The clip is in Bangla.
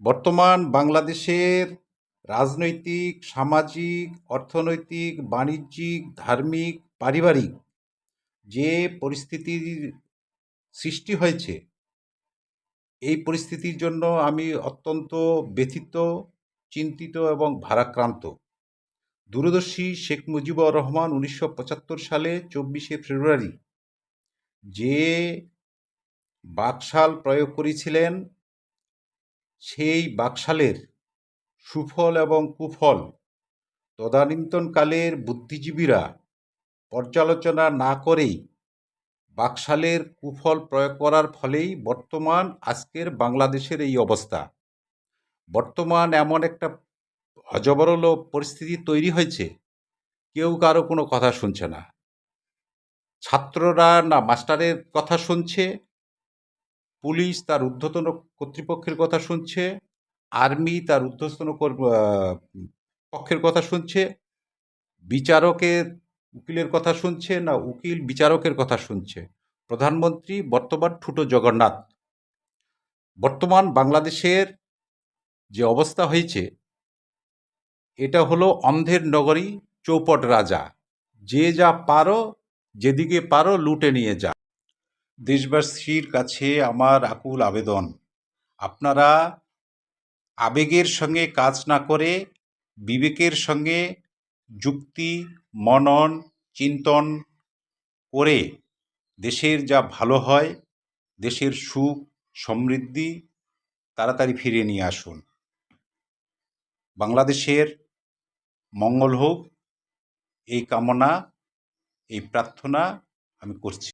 বর্তমান বাংলাদেশের রাজনৈতিক, সামাজিক, অর্থনৈতিক, বাণিজ্যিক, ধার্মিক, পারিবারিক যে পরিস্থিতির সৃষ্টি হয়েছে, এই পরিস্থিতির জন্য আমি অত্যন্ত ব্যথিত, চিন্তিত এবং ভারাক্রান্ত। দূরদর্শী শেখ মুজিবুর রহমান উনিশশো পঁচাত্তর সালে চব্বিশে ফেব্রুয়ারি যে বাকশাল প্রয়োগ করেছিলেন সেই বাকশালের সুফল এবং কুফল তদানীন্তনকালের বুদ্ধিজীবীরা পর্যালোচনা না করেই বাকশালের কুফল প্রয়োগ করার ফলেই বর্তমান আজকের বাংলাদেশের এই অবস্থা। বর্তমান এমন একটা হজবরল পরিস্থিতি তৈরি হয়েছে, কেউ কারও কোনো কথা শুনছে না। ছাত্ররা না মাস্টারের কথা শুনছে পুলিশ তার ঊর্ধ্বতন কর্তৃপক্ষের কথা শুনছে, আর্মি তার ঊর্ধ্বতন পক্ষের কথা শুনছে, বিচারকের উকিলের কথা শুনছে না উকিল বিচারকের কথা শুনছে। প্রধানমন্ত্রী, বর্তমান ঠুটো জগন্নাথ। বর্তমান বাংলাদেশের যে অবস্থা হয়েছে, এটা হলো অন্ধের নগরী, চৌপট রাজা। যে যা পারো, যেদিকে পারো লুটে নিয়ে যা। দেশবাসীর কাছে আমার আকুল আবেদন। আপনারা আবেগের সঙ্গে কাজ না করে, বিবেকের সঙ্গে যুক্তি, মনন, চিন্তন করে দেশের যা ভালো হয়, দেশের সুখ, সমৃদ্ধি তাড়াতাড়ি ফিরিয়ে নিয়ে আসুন। বাংলাদেশের মঙ্গল হোক, এই কামনা, এই প্রার্থনা আমি করছি।